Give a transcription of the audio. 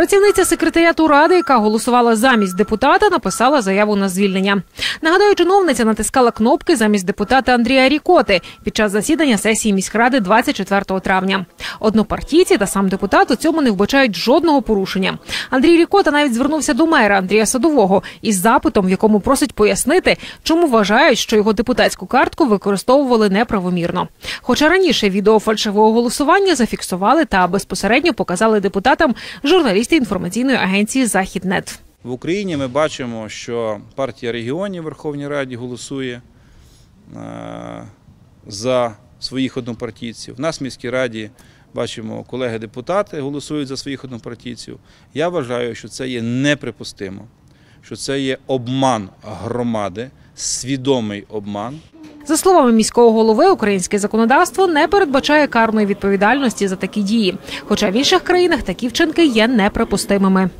Працівниця секретаріату ради, яка голосувала замість депутата, написала заяву на звільнення. Нагадаю, чиновниця натискала кнопки замість депутата Андрія Рікоти під час засідання сесії міськради 24 травня. Однопартійці та сам депутат у цьому не вбачають жодного порушення. Андрій Рікота навіть звернувся до мера Андрія Садового із запитом, в якому просить пояснити, чому вважають, що його депутатську картку використовували неправомірно. Хоча раніше відео фальшивого голосування зафіксували та безпосередньо показали депутатам журналісти інформаційної агенції Західнет. В Україні ми бачимо, що партія регіонів Верховній Раді голосує е, за своїх однопартійців. В нас в міській раді бачимо, колеги-депутати голосують за своїх однопартійців. Я вважаю, що це є неприпустимо, що це є обман громади, свідомий обман. За словами міського голови, українське законодавство не передбачає карної відповідальності за такі дії. Хоча в інших країнах такі вчинки є неприпустимими.